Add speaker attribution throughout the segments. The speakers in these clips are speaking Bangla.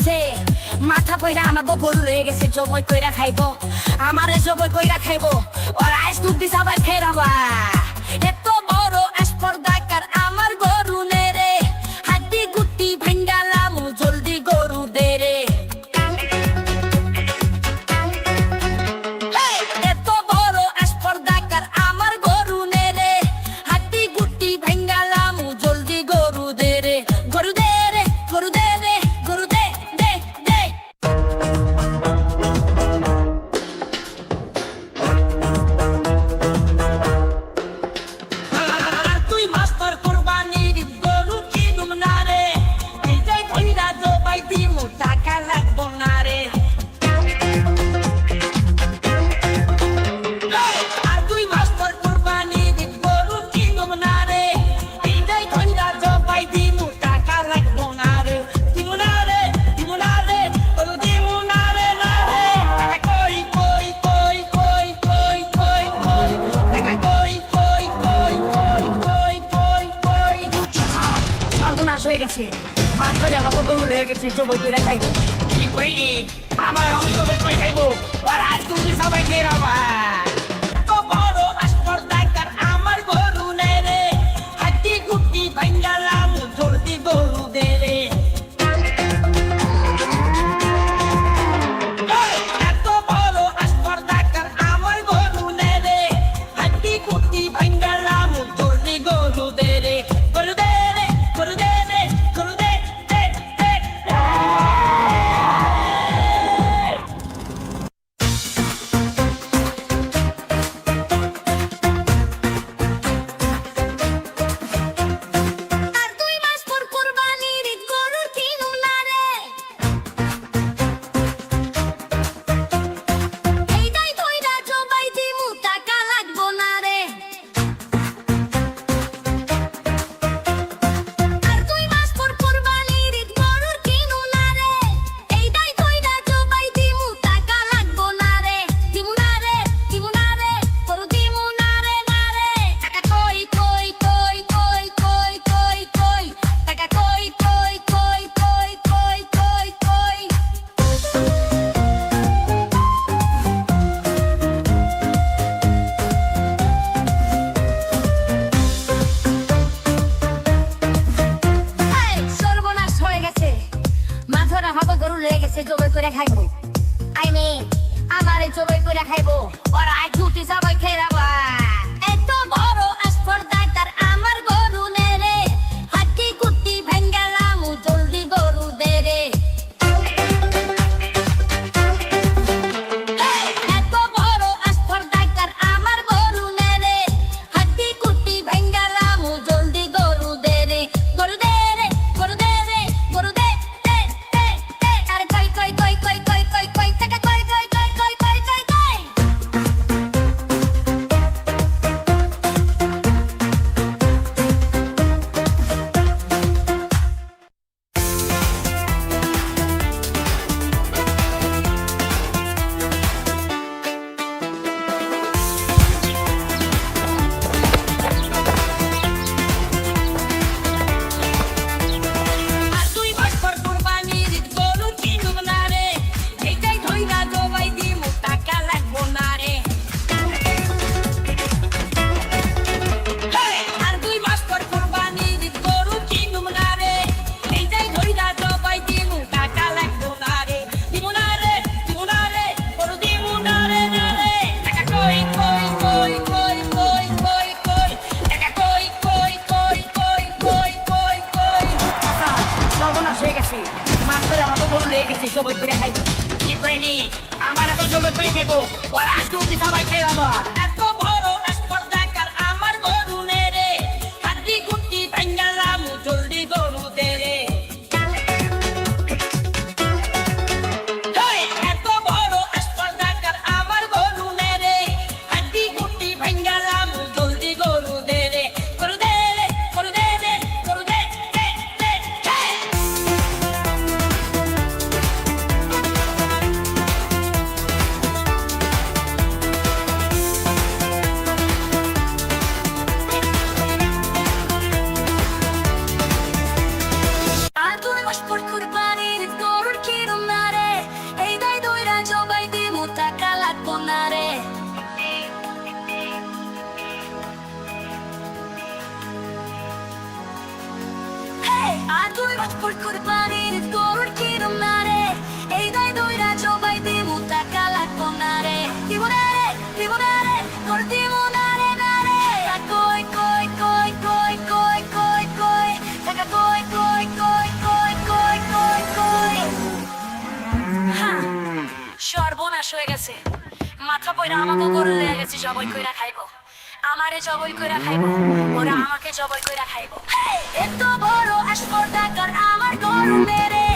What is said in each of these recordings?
Speaker 1: আছে। মাথা পয়রা আমাকে গরু রয়ে গেছে, জবই কইরা খাইব। আমারে জবই কইরা খাইব। ওরা আইস দুধ দিস আবার খেয়ে রাবা এত মেয়েকে শিশু বলতে দেখাই। কি কইনি আমার অংশ বলতে খাইবো।
Speaker 2: আর আজ তুমি সবাই খেয়ে রাখবা
Speaker 1: table. What I do deserve a
Speaker 2: আমার এত জমি তুই দেবো। আর আজকে
Speaker 1: সবাই খেয়ে আমার 뭘 고르빠리는 꼴을 기는 말에 에이 날 너희라 저바이 디모 다깔라고 나래 디모나래 디모나래 널 디모나래 나래 다꼬이 꼬이 꼬이 꼬이 꼬이 꼬이 꼬이 다가 꼬이 꼬이 꼬이 꼬이 꼬이 꼬이 꼬이 হা সর্বনাশ হয়ে গেছে মাথা পয়রা আমাকে করে লেগে গেছি সবাই কইরা আমারে জবল করে খাইব। ওরা আমাকে জবল করে খাইব। এত বড় আসপর ডাকার আমার গরু মেরে।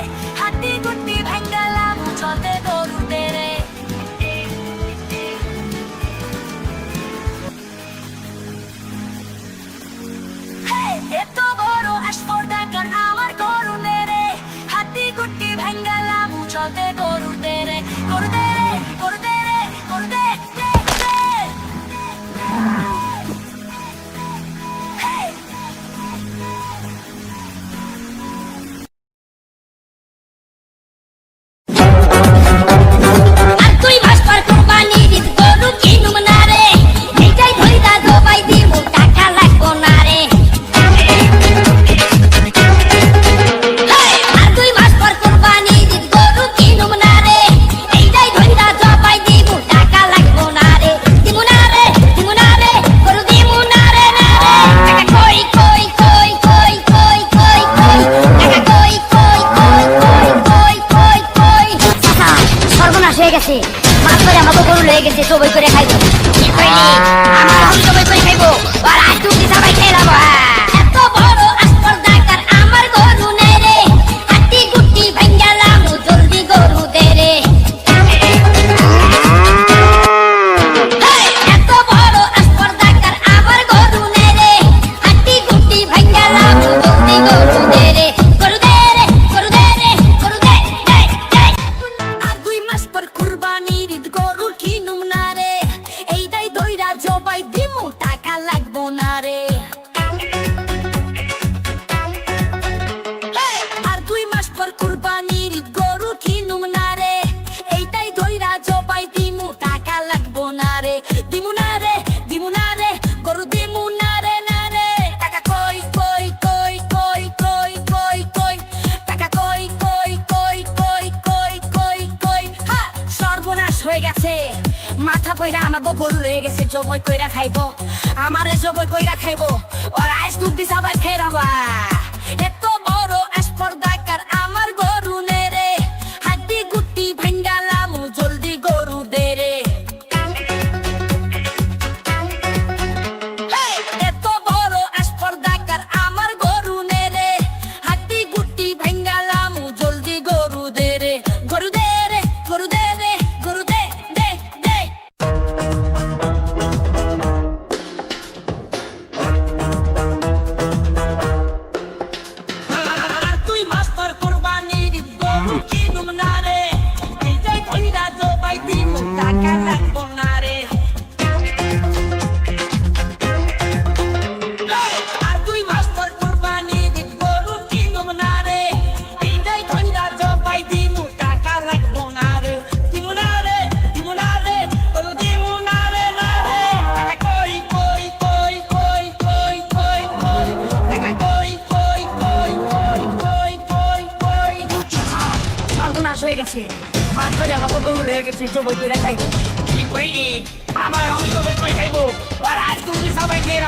Speaker 1: বই করে খাইতো Bye. গেছে। মাত্র জামা কাপড় হয়ে গেছে তো বইটা খাই কি
Speaker 2: কইনি আমার অঙ্ক বই খাইবো? আর আজ তুমি সবাই খেয়ে